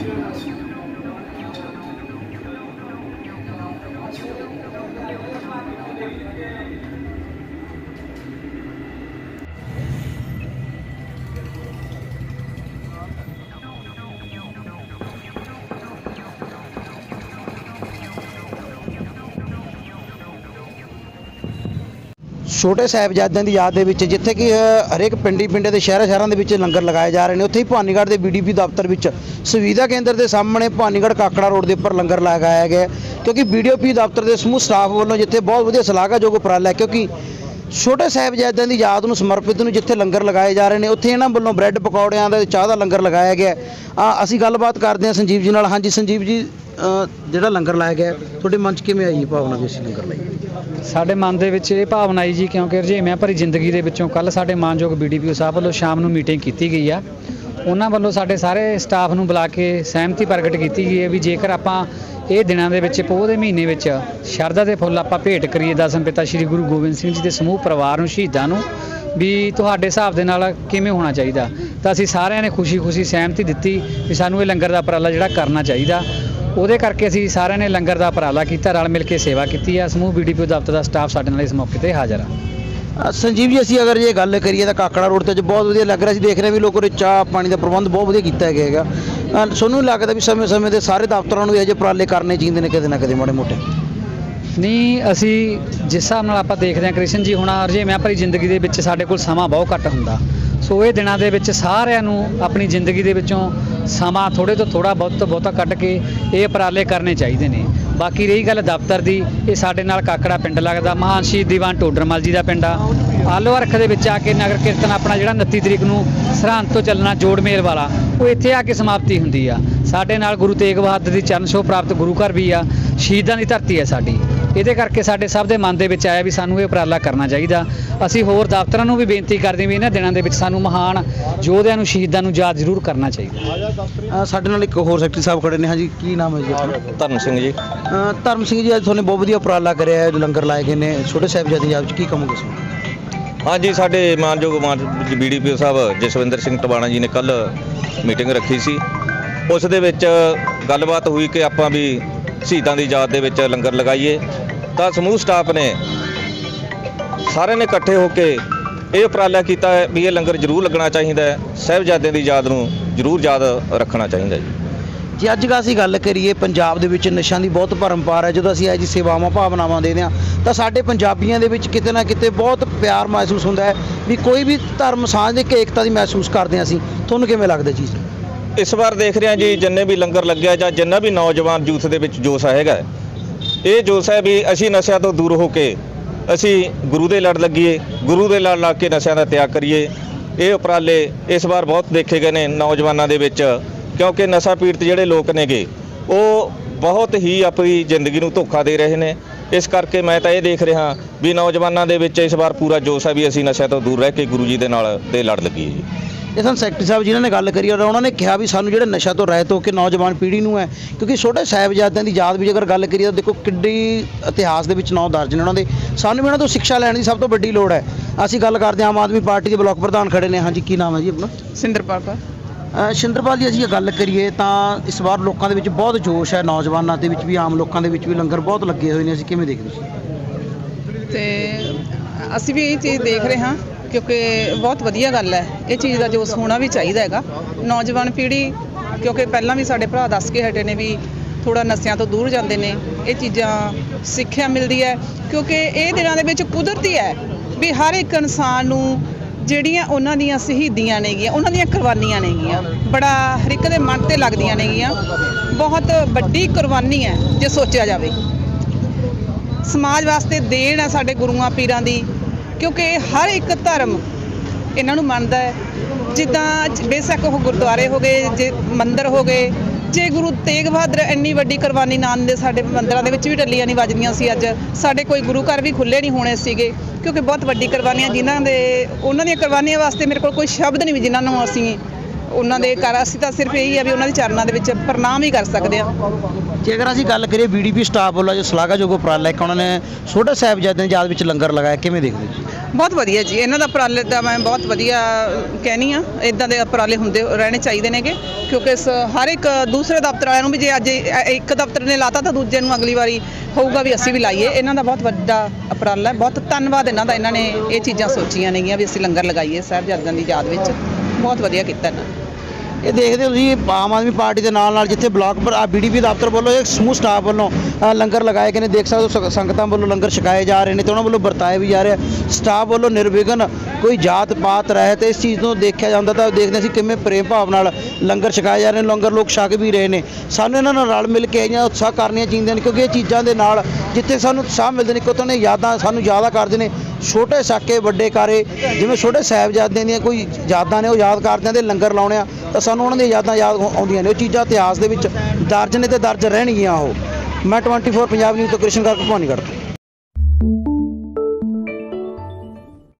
ਕੰਮ ਕਰ ਛੋਟੇ ਸਾਹਿਬਜ਼ਾਦਿਆਂ ਦੀ ਯਾਦ ਦੇ ਵਿੱਚ ਜਿੱਥੇ ਕਿ ਹਰੇਕ ਪਿੰਡੀ ਪਿੰਡੇ ਦੇ ਸ਼ਹਿਰਾਂ ਸ਼ਹਿਰਾਂ ਦੇ ਵਿੱਚ ਲੰਗਰ ਲਗਾਏ ਜਾ ਰਹੇ ਨੇ ਉੱਥੇ ਹੀ ਭਾਨੀਗੜ੍ਹ ਦੇ ਬੀਡੀਪੀ ਦਫ਼ਤਰ ਵਿੱਚ ਸੁਵਿਧਾ ਕੇਂਦਰ ਦੇ ਸਾਹਮਣੇ ਭਾਨੀਗੜ੍ਹ ਕਾਕੜਾ ਰੋਡ ਦੇ ਉੱਪਰ ਲੰਗਰ ਲਗਾਇਆ ਗਿਆ ਹੈ। ਕਿਉਂਕਿ ਬੀਡੀਪੀ ਦਫ਼ਤਰ ਦੇ ਸਮੂਹ ਸਟਾਫ ਵੱਲੋਂ ਜਿੱਥੇ ਬਹੁਤ ਵਧੀਆ ਸ਼ਲਾਘਾਯੋਗ ਉਪਰਾਲਾ ਹੈ, ਕਿਉਂਕਿ ਛੋਟੇ ਸਾਹਿਬਜ਼ਾਦਿਆਂ ਦੀ ਯਾਦ ਨੂੰ ਸਮਰਪਿਤ ਨੂੰ ਜਿੱਥੇ ਲੰਗਰ ਲਗਾਏ ਜਾ ਰਹੇ ਨੇ, ਉੱਥੇ ਇਹਨਾਂ ਵੱਲੋਂ ਬ੍ਰੈਡ ਪਕੌੜਿਆਂ ਦਾ ਚਾਹ ਦਾ ਲੰਗਰ ਲਗਾਇਆ ਗਿਆ ਹੈ। ਆ, ਅਸੀਂ ਗੱਲਬਾਤ ਕਰਦੇ ਹਾਂ ਸੰਜੀਵ ਜੀ ਨਾਲ। ਹਾਂਜੀ, ਸੰਜੀਵ ਜੀ ਜਿਹੜਾ ਲੰਗਰ ਲਾਇਆ ਗਿਆ ਤੁਹਾਡੇ ਮਨ 'ਚ ਕਿਵੇਂ ਆਈ ਇਹ ਭਾਵਨਾ ਵੀ ਅਸੀਂ ਲੰਗਰ ਲਾਈਏ? ਸਾਡੇ ਮਨ ਦੇ ਵਿੱਚ ਇਹ ਭਾਵਨਾ ਆਈ ਜੀ, ਕਿਉਂਕਿ ਰਜੇਵਿਆਂ ਭਰੀ ਜ਼ਿੰਦਗੀ ਦੇ ਵਿੱਚੋਂ ਕੱਲ ਸਾਡੇ ਮਾਨਯੋਗ ਬੀਡੀਪੀਓ ਸਾਹਿਬ ਵੱਲੋਂ ਸ਼ਾਮ ਨੂੰ ਮੀਟਿੰਗ ਕੀਤੀ ਗਈ ਆ। ਉਹਨਾਂ ਵੱਲੋਂ ਸਾਡੇ ਸਾਰੇ ਸਟਾਫ ਨੂੰ ਬੁਲਾ ਕੇ ਸਹਿਮਤੀ ਪ੍ਰਗਟ ਕੀਤੀ ਗਈ ਹੈ ਵੀ ਜੇਕਰ ਆਪਾਂ ਇਹ ਦਿਨਾਂ ਦੇ ਵਿੱਚ ਪੋਹ ਦੇ ਮਹੀਨੇ ਵਿੱਚ ਸ਼ਰਧਾ ਦੇ ਫੁੱਲ ਆਪਾਂ ਭੇਟ ਕਰੀਏ ਦਸਮ ਪਿਤਾ ਸ੍ਰੀ ਗੁਰੂ ਗੋਬਿੰਦ ਸਿੰਘ ਜੀ ਦੇ ਸਮੂਹ ਪਰਿਵਾਰ ਨੂੰ, ਸ਼ਹੀਦਾਂ ਨੂੰ, ਵੀ ਤੁਹਾਡੇ ਹਿਸਾਬ ਦੇ ਨਾਲ ਕਿਵੇਂ ਹੋਣਾ ਚਾਹੀਦਾ? ਤਾਂ ਅਸੀਂ ਸਾਰਿਆਂ ਨੇ ਖੁਸ਼ੀ-ਖੁਸ਼ੀ ਸਹਿਮਤੀ ਦਿੱਤੀ ਵੀ ਸਾਨੂੰ ਇਹ ਲੰਗਰ ਦਾ ਉਪਰਾਲਾ ਜਿਹੜਾ ਕਰਨਾ ਚਾਹੀਦਾ। ਉਹਦੇ ਕਰਕੇ ਅਸੀਂ ਸਾਰਿਆਂ ਨੇ ਲੰਗਰ ਦਾ ਉਪਰਾਲਾ ਕੀਤਾ, ਰਲ ਮਿਲ ਕੇ ਸੇਵਾ ਕੀਤੀ ਆ। ਸਮੂਹ ਬੀਡੀਪੀਓ ਦਫ਼ਤਰ ਦਾ ਸਟਾਫ ਸਾਡੇ ਨਾਲ ਇਸ ਮੌਕੇ ਤੇ ਹਾਜ਼ਰ ਆ। ਅ, ਸੰਜੀਵ ਜੀ ਅਸੀਂ ਅਗਰ ਜੇ ਗੱਲ ਕਰੀਏ ਤਾਂ ਕਾਕੜਾ ਰੋਡ ਤੇ ਅੱਜ ਬਹੁਤ ਵਧੀਆ ਲੱਗ ਰਿਹਾ। ਸੀ ਦੇਖ ਰਹੇ ਹਾਂ ਵੀ ਲੋਕਾਂ ਨੇ ਚਾਹ ਪਾਣੀ ਦਾ ਪ੍ਰਬੰਧ ਬਹੁਤ ਵਧੀਆ ਕੀਤਾ ਗਿਆ ਹੈਗਾ। ਅ, ਤੁਹਾਨੂੰ ਲੱਗਦਾ ਵੀ ਸਮੇਂ-ਸਮੇਂ ਦੇ ਸਾਰੇ ਦਫ਼ਤਰਾਂ ਨੂੰ ਇਹ ਜਿਹੇ ਉਪਰਾਲੇ ਕਰਨੇ ਚਾਹੀਦੇ ਨੇ ਕਿਤੇ ਨਾ ਕਿਤੇ ਮਾੜੇ ਮੋਟੇ? ਨਹੀਂ ਅਸੀਂ ਜਿਸ ਹਿਸਾਬ ਨਾਲ ਆਪਾਂ ਦੇਖਦੇ ਹਾਂ ਕ੍ਰਿਸ਼ਨ ਜੀ ਹੁਣ ਰਜੇਵਿਆਂ ਭਰੀ ਜ਼ਿੰਦਗੀ ਦੇ ਵਿੱਚ ਸਾਡੇ ਕੋਲ ਸਮਾਂ ਬਹੁਤ ਘੱਟ ਹੁੰਦਾ। ਸੋ ਇਹ ਦਿਨਾਂ ਦੇ ਵਿੱਚ ਸਾਰਿਆਂ ਨੂੰ ਆਪਣੀ ਜ਼ਿੰਦਗੀ ਦੇ ਵਿੱਚੋਂ ਸਮਾਂ ਥੋੜੇ ਤੋਂ ਥੋੜਾ ਬਹੁਤ ਤੋਂ ਬਹੁਤਾ ਕੱਢ ਕੇ ਇਹ ਉਪਰਾਲੇ ਕਰਨੇ ਚਾਹੀਦੇ ਨੇ। ਬਾਕੀ ਰਹੀ ਗੱਲ ਦਫ਼ਤਰ ਦੀ, ਇਹ ਸਾਡੇ ਨਾਲ ਕਾਕੜਾ ਪਿੰਡ ਲੱਗਦਾ, ਮਹਾਨ ਸ਼ਹੀਦ ਦੀਵਾਨ ਟੋਡਰਮਲ ਜੀ ਦਾ ਪਿੰਡ ਆ। ਆਲੋ ਅਰਖ ਦੇ ਵਿੱਚ ਆ ਕੇ ਨਗਰ ਕੀਰਤਨ ਆਪਣਾ ਜਿਹੜਾ 29 ਤਰੀਕ ਨੂੰ ਸਰਹੰਦ ਤੋਂ ਚੱਲਣਾ ਜੋੜ ਮੇਲ ਵਾਲਾ, ਉਹ ਇੱਥੇ ਆ ਕੇ ਸਮਾਪਤੀ ਹੁੰਦੀ ਆ। ਸਾਡੇ ਨਾਲ ਗੁਰੂ ਤੇਗ ਬਹਾਦਰ ਦੀ ਚਰਨ ਛੋਹ ਪ੍ਰਾਪਤ ਗੁਰੂ ਘਰ ਵੀ ਆ, ਸ਼ਹੀਦਾਂ ਦੀ ਧਰਤੀ ਹੈ ਸਾਡੀ। ਇਹਦੇ ਕਰਕੇ ਸਾਡੇ ਸਭ ਦੇ ਮਨ ਦੇ ਵਿੱਚ ਆਇਆ ਵੀ ਸਾਨੂੰ ਇਹ ਉਪਰਾਲਾ ਕਰਨਾ ਚਾਹੀਦਾ। ਅਸੀਂ ਹੋਰ ਦਫ਼ਤਰਾਂ ਨੂੰ ਵੀ ਬੇਨਤੀ ਕਰਦੇ ਵੀ ਇਹਨਾਂ ਦਿਨਾਂ ਦੇ ਵਿੱਚ ਸਾਨੂੰ ਮਹਾਨ ਯੋਧਿਆਂ ਨੂੰ ਸ਼ਹੀਦਾਂ ਨੂੰ ਯਾਦ ਜ਼ਰੂਰ ਕਰਨਾ ਚਾਹੀਦਾ। ਸਾਡੇ ਨਾਲ ਇੱਕ ਹੋਰ ਸੈਕਟਰੀ ਸਾਹਿਬ ਖੜੇ ਨੇ। ਹਾਂਜੀ ਕੀ ਨਾਮ ਹੈ ਜੀ ਆਪਣਾ? ਧਰਨ ਸਿੰਘ ਜੀ। ਧਰਮ ਸਿੰਘ ਜੀ ਅੱਜ ਤੁਹਾਨੂੰ ਬਹੁਤ ਵਧੀਆ ਉਪਰਾਲਾ ਕਰਿਆ ਹੈ। ਜੋ ਲੰਗਰ ਲਾਏ ਗਏ ਨੇ ਛੋਟੇ ਸਾਹਿਬਜ਼ਾਦੇ ਦੀ ਯਾਦ 'ਚ ਕੀ ਕਹੋਗੇ ਤੁਸੀਂ ਹਾਂਜੀ ਸਾਡੇ ਮਾਨਯੋਗ ਮਾਨ ਬੀਡੀਪੀਓ ਸਾਹਿਬ ਜਸਵਿੰਦਰ ਸਿੰਘ ਟਵਾਣਾ ਜੀ ਨੇ ਕੱਲ ਮੀਟਿੰਗ ਰੱਖੀ ਸੀ। ਉਸ ਦੇ ਵਿੱਚ ਗੱਲਬਾਤ ਹੋਈ ਕਿ ਆਪਾਂ ਵੀ ਸ਼ਹੀਦਾਂ ਦੀ ਯਾਦ ਦੇ ਵਿੱਚ ਲੰਗਰ ਲਗਾਈਏ। ਤਾਂ ਸਮੂਹ ਸਟਾਫ ਨੇ ਸਾਰਿਆਂ ਨੇ ਇਕੱਠੇ ਹੋ ਕੇ ਇਹ ਉਪਰਾਲਾ ਕੀਤਾ ਹੈ ਵੀ ਇਹ ਲੰਗਰ ਜ਼ਰੂਰ ਲੱਗਣਾ ਚਾਹੀਦਾ ਹੈ। ਸਾਹਿਬਜ਼ਾਦਿਆਂ ਦੀ ਯਾਦ ਨੂੰ ਜ਼ਰੂਰ ਯਾਦ ਰੱਖਣਾ ਚਾਹੀਦਾ ਜੀ। ਜੇ ਅੱਜ ਅਸੀਂ ਗੱਲ ਕਰੀਏ ਪੰਜਾਬ ਦੇ ਵਿੱਚ ਨਸ਼ਿਆਂ ਦੀ ਬਹੁਤ ਪਰੰਪਰਾ ਹੈ, ਜਦੋਂ ਅਸੀਂ ਇਹ ਜੀ ਸੇਵਾਵਾਂ, ਭਾਵਨਾਵਾਂ ਦੇਦੇ ਹਾਂ, ਤਾਂ ਸਾਡੇ ਪੰਜਾਬੀਆਂ ਦੇ ਵਿੱਚ ਕਿਤੇ ਨਾ ਕਿਤੇ ਬਹੁਤ ਪਿਆਰ ਮਹਿਸੂਸ ਹੁੰਦਾ ਹੈ ਵੀ ਕੋਈ ਵੀ ਧਰਮ ਸਾਂਝ ਦੀ ਇੱਕ ਏਕਤਾ ਦੀ ਮਹਿਸੂਸ ਕਰਦੇ ਹਾਂ ਅਸੀਂ। ਤੁਹਾਨੂੰ ਕਿਵੇਂ ਲੱਗਦਾ ਚੀਜ਼ ਇਸ ਵਾਰ ਦੇਖ ਰਹੇ ਹਾਂ ਜੀ, ਜਿੰਨੇ ਵੀ ਲੰਗਰ ਲੱਗਿਆ ਜਾਂ ਜਿੰਨਾ ਵੀ ਨੌਜਵਾਨ ਯੂਥ ਦੇ ਵਿੱਚ ਜੋਸ਼ ਹੈਗਾ ਇਹ ਜੋਸ਼ ਹੈ ਵੀ ਅਸੀਂ ਨਸ਼ਿਆਂ ਤੋਂ ਦੂਰ ਹੋ ਕੇ ਅਸੀਂ ਗੁਰੂ ਦੇ ਲੜ ਲੱਗੀਏ, ਗੁਰੂ ਦੇ ਲੜ ਲਾ ਕੇ ਨਸ਼ਿਆਂ ਦਾ ਤਿਆਗ ਕਰੀਏ। ਇਹ ਉਪਰਾਲੇ ਇਸ ਵਾਰ ਬਹੁਤ ਦੇਖੇ ਗਏ ਨੇ ਨੌਜਵਾਨਾਂ ਦੇ ਵਿੱਚ, ਕਿਉਂਕਿ ਨਸ਼ਾ ਪੀੜਤ ਜਿਹੜੇ ਲੋਕ ਨੇਗੇ, ਉਹ ਬਹੁਤ ਹੀ ਆਪਣੀ ਜ਼ਿੰਦਗੀ ਨੂੰ ਧੋਖਾ ਦੇ ਰਹੇ ਨੇ। ਇਸ ਕਰਕੇ ਮੈਂ ਤਾਂ ਇਹ ਦੇਖ ਰਿਹਾ ਵੀ ਨੌਜਵਾਨਾਂ ਦੇ ਵਿੱਚ ਇਸ ਵਾਰ ਪੂਰਾ ਜੋਸ਼ ਹੈ ਵੀ ਅਸੀਂ ਨਸ਼ਿਆਂ ਤੋਂ ਦੂਰ ਰਹਿ ਕੇ ਗੁਰੂ ਜੀ ਦੇ ਨਾਲ ਦੇ ਲੜ ਲੱਗੀਏ ਜੀ। ਇਹ ਸਾਨੂੰ ਸੈਕਟਰੀ ਸਾਹਿਬ ਜਿਨ੍ਹਾਂ ਨੇ ਗੱਲ ਕਰੀ ਔਰ ਉਹਨਾਂ ਨੇ ਕਿਹਾ ਵੀ ਸਾਨੂੰ ਜਿਹੜੇ ਨਸ਼ਾ ਤੋਂ ਰਹਿਤ ਹੋ ਕੇ ਨੌਜਵਾਨ ਪੀੜ੍ਹੀ ਨੂੰ ਹੈ ਕਿਉਂਕਿ ਛੋਟੇ ਸਾਹਿਬਜ਼ਾਦਿਆਂ ਦੀ ਯਾਦ ਵਿੱਚ ਅਗਰ ਗੱਲ ਕਰੀਏ ਤਾਂ ਦੇਖੋ ਕਿੱਡੀ ਇਤਿਹਾਸ ਦੇ ਵਿੱਚ ਨਾਂ ਦਰਜ ਨੇ ਉਹਨਾਂ ਦੇ। ਸਾਨੂੰ ਵੀ ਉਹਨਾਂ ਤੋਂ ਸਿੱਖਿਆ ਲੈਣ ਦੀ ਸਭ ਤੋਂ ਵੱਡੀ ਲੋੜ ਹੈ। ਅਸੀਂ ਗੱਲ ਕਰਦੇ ਹਾਂ ਆਮ ਆਦਮੀ ਪਾਰਟੀ ਦੇ ਬਲਾਕ ਪ੍ਰਧਾਨ ਖੜੇ ਨੇ। ਹਾਂਜੀ ਕੀ ਨਾਮ ਹੈ ਜੀ ਆਪਣਾ? ਸਿੰਦਰਪਾਲ ਸ਼ਿੰਦਰਪਾਲ ਜੀ, ਅਸੀਂ ਇਹ ਗੱਲ ਕਰੀਏ ਤਾਂ ਇਸ ਵਾਰ ਲੋਕਾਂ ਦੇ ਵਿੱਚ ਬਹੁਤ ਜੋਸ਼ ਹੈ ਨੌਜਵਾਨਾਂ ਦੇ ਵਿੱਚ ਵੀ, ਆਮ ਲੋਕਾਂ ਦੇ ਵਿੱਚ ਵੀ ਲੰਗਰ ਬਹੁਤ ਲੱਗੇ ਹੋਏ ਨੇ। ਅਸੀਂ ਕਿਵੇਂ ਦੇਖਦੇ ਸੀ ਤੇ ਅਸੀਂ ਵੀ ਇਹ ਚੀਜ਼ ਦੇਖ ਰਹੇ ਹਾਂ ਕਿਉਂਕਿ ਬਹੁਤ ਵਧੀਆ ਗੱਲ ਹੈ। ਇਹ ਚੀਜ਼ ਦਾ ਜੋਸ਼ ਹੋਣਾ ਵੀ ਚਾਹੀਦਾ ਹੈਗਾ। ਨੌਜਵਾਨ ਪੀੜ੍ਹੀ, ਕਿਉਂਕਿ ਪਹਿਲਾਂ ਵੀ ਸਾਡੇ ਭਰਾ ਦੱਸ ਕੇ ਹਟੇ ਨੇ ਵੀ ਥੋੜਾ ਨਸ਼ਿਆਂ ਤੋਂ ਦੂਰ ਜਾਂਦੇ ਨੇ। ਇਹ ਚੀਜ਼ਾਂ ਸਿੱਖਿਆ ਮਿਲਦੀ ਹੈ ਕਿਉਂਕਿ ਇਹ ਦਿਨਾਂ ਦੇ ਵਿੱਚ ਕੁਦਰਤੀ ਹੈ ਵੀ ਹਰ ਇੱਕ ਇਨਸਾਨ ਨੂੰ ਜਿਹੜੀਆਂ ਉਹਨਾਂ ਦੀਆਂ ਸ਼ਹੀਦੀਆਂ ਨੇਗੀਆਂ, ਉਹਨਾਂ ਦੀਆਂ ਕੁਰਬਾਨੀਆਂ ਨੇਗੀਆਂ। ਬੜਾ ਹਰ ਇੱਕ ਦੇ ਮਨ ਤੇ ਲੱਗਦੀਆਂ ਨੇਗੀਆਂ। ਬਹੁਤ ਵੱਡੀ ਕੁਰਬਾਨੀ ਹੈ, ਜੇ ਸੋਚਿਆ ਜਾਵੇ। ਸਮਾਜ ਵਾਸਤੇ ਦੇਣ ਹੈ ਸਾਡੇ ਗੁਰੂਆਂ ਪੀਰਾਂ ਦੀ, ਕਿਉਂਕਿ ਹਰ ਇੱਕ ਧਰਮ ਇਹਨਾਂ ਨੂੰ ਮੰਨਦਾ ਹੈ। ਜਿੱਦਾਂ ਬੇਸ਼ੱਕ ਉਹ ਗੁਰਦੁਆਰੇ ਹੋ ਗਏ, ਜੇ ਮੰਦਿਰ ਹੋ ਗਏ ਜੇ ਗੁਰੂ ਤੇਗ ਬਹਾਦਰ ਇੰਨੀ ਵੱਡੀ ਕੁਰਬਾਨੀ ਨਾ ਦੇ ਸਾਡੇ ਮੰਦਰਾਂ ਦੇ ਵਿੱਚ ਵੀ ਟੱਲੀਆਂ ਨਹੀਂ ਵੱਜਦੀਆਂ ਸੀ ਅੱਜ, ਸਾਡੇ ਕੋਈ ਗੁਰੂ ਘਰ ਵੀ ਖੁੱਲੇ ਨਹੀਂ ਹੋਣੇ ਸੀਗੇ, ਕਿਉਂਕਿ ਬਹੁਤ ਵੱਡੀ ਕੁਰਬਾਨੀਆਂ ਜਿਨ੍ਹਾਂ ਦੇ, ਉਹਨਾਂ ਦੀਆਂ ਕੁਰਬਾਨੀਆਂ ਵਾਸਤੇ ਮੇਰੇ ਕੋਲ ਕੋਈ ਸ਼ਬਦ ਨਹੀਂ ਵੀ ਜਿਨ੍ਹਾਂ ਨੂੰ ਅਸੀਂ ਉਹਨਾਂ ਦੇ ਕਰ ਅਸੀਂ ਤਾਂ ਸਿਰਫ ਇਹੀ ਆ ਵੀ ਉਹਨਾਂ ਦੇ ਚਰਨਾਂ ਦੇ ਵਿੱਚ ਪ੍ਰਣਾਮ ਹੀ ਕਰ ਸਕਦੇ ਹਾਂ। ਜੇਕਰ ਅਸੀਂ ਗੱਲ ਕਰੀਏ ਬੀਡੀਪੀ ਸਟਾਫ ਵੱਲੋਂ ਜੋ ਸ਼ਲਾਘਾਯੋਗ ਉਪਰਾਲਾ ਇੱਕ ਉਹਨਾਂ ਨੇ ਛੋਟੇ ਸਾਹਿਬਜ਼ਾਦਿਆਂ ਦੀ ਯਾਦ ਵਿੱਚ ਲੰਗਰ ਲਗਾਇਆ, ਕਿਵੇਂ ਦੇਖਦੇ ਜੀ ਬਹੁਤ ਵਧੀਆ ਜੀ, ਇਹਨਾਂ ਦਾ ਉਪਰਾਲੇ ਦਾ ਮੈਂ ਬਹੁਤ ਵਧੀਆ ਕਹਿਣੀ ਆ ਇਦਾਂ ਦੇ ਉਪਰਾਲੇ ਹੁੰਦੇ, ਰਹਿਣੇ ਚਾਹੀਦੇ ਨੇਗੇ ਕਿਉਂਕਿ ਸ- ਹਰ ਇੱਕ ਦੂਸਰੇ ਦਫ਼ਤਰ ਵਾਲਿਆਂ ਨੂੰ ਵੀ ਜੇ ਅੱਜ ਇੱਕ ਦਫ਼ਤਰ ਨੇ ਲਾਤਾ ਤਾਂ ਦੂਜੇ ਨੂੰ ਅਗਲੀ ਵਾਰੀ ਹੋਊਗਾ ਵੀ ਅਸੀਂ ਵੀ ਲਾਈਏ, ਇਹਨਾਂ ਦਾ ਬਹੁਤ ਵੱਡਾ ਉਪਰਾਲਾ ਹੈ, ਬਹੁਤ ਧੰਨਵਾਦ ਇਹਨਾਂ ਦਾ, ਇਹਨਾਂ ਨੇ ਇਹ ਚੀਜ਼ਾਂ ਸੋਚੀਆਂ ਨੇਗੀਆਂ ਵੀ ਅਸੀਂ ਲੰਗਰ ਲਗਾਈਏ ਸਾਹਿਬਜ਼ਾਦਿਆਂ ਦੀ ਯਾਦ ਵਿੱਚ, ਬਹੁਤ ਵਧੀਆ ਕੀਤਾ ਇਹਨਾਂ ਇਹ ਦੇਖਦੇ ਹੋ ਤੁਸੀਂ ਆਮ ਆਦਮੀ ਪਾਰਟੀ ਦੇ ਨਾਲ ਨਾਲ ਜਿੱਥੇ ਬਲਾਕ ਪਰ ਆ ਬੀਡੀਪੀ ਦਫ਼ਤਰ ਵੱਲੋਂ ਇੱਕ ਸਮੂਹ ਸਟਾਫ ਵੱਲੋਂ ਲੰਗਰ ਲਗਾਏ ਗਏ ਨੇ। ਦੇਖ ਸਕਦੇ ਹੋ, ਸੰਗ- ਸੰਗਤਾਂ ਵੱਲੋਂ ਲੰਗਰ ਛਕਾਏ ਜਾ ਰਹੇ ਨੇ ਤੇ ਉਹਨਾਂ ਵੱਲੋਂ ਵਰਤਾਏ ਵੀ ਜਾ ਰਿਹਾ ਸਟਾਫ ਵੱਲੋਂ ਨਿਰਵਿਘਨ ਕੋਈ ਜਾਤ ਪਾਤ ਰਹਿਤ ਇਸ ਚੀਜ਼ ਨੂੰ ਦੇਖਿਆ ਜਾਂਦਾ ਤਾਂ ਦੇਖਦੇ ਸੀ ਕਿਵੇਂ ਪ੍ਰੇਮ ਭਾਵ ਨਾਲ ਲੰਗਰ ਛਕਾਏ ਜਾ ਰਹੇ ਨੇ, ਲੰਗਰ ਲੋਕ ਛਕ ਵੀ ਰਹੇ ਨੇ। ਸਾਨੂੰ ਇਹਨਾਂ ਨਾਲ ਰਲ ਮਿਲ ਕੇ ਇਹੀਆਂ ਉਤਸ਼ਾਹ ਕਰਨੀਆਂ ਚਾਹੀਦੀਆਂ ਨੇ ਕਿਉਂਕਿ ਇਹ ਚੀਜ਼ਾਂ ਦੇ ਨਾਲ ਜਿੱਥੇ ਸਾਨੂੰ ਉਤਸ਼ਾਹ ਮਿਲਦੇ ਨੇ ਕਿਉਂਕਿ ਉਹਨਾਂ ਯਾਦਾਂ ਸਾਨੂੰ ਜ਼ਿਆਦਾ ਕਰਦੇ ਨੇ। ਛੋਟੇ ਸਾਕੇ, ਵੱਡੇ ਕਾਰੇ, ਜਿਵੇਂ ਛੋਟੇ ਸਾਹਿਬਜ਼ਾਦਿਆਂ ਦੀਆਂ ਕੋਈ ਯਾਦਾਂ ਨੇ, ਉਹ ਯਾਦ ਕਰਦਿਆਂ ਦੇ ਲੰਗਰ ਲਾਉਣੇ ਆ, ਤਾਂ ਸਾਨੂੰ ਉਹਨਾਂ ਦੀਆਂ ਯਾਦਾਂ ਯਾਦ ਆਉਂਦੀਆਂ ਨੇ। ਉਹ ਚੀਜ਼ਾਂ ਇਤਿਹਾਸ ਦੇ ਵਿੱਚ ਦਰਜ ਨੇ ਤੇ ਦਰਜ ਰਹਿਣਗੀਆਂ ਉਹ। ਮੈਂ 24 ਪੰਜਾਬ ਨਿਊਜ਼ ਤੋਂ ਕ੍ਰਿਸ਼ਨ ਗਰਗ ਭਵਾਨੀਗੜ੍ਹ ਤੋਂ।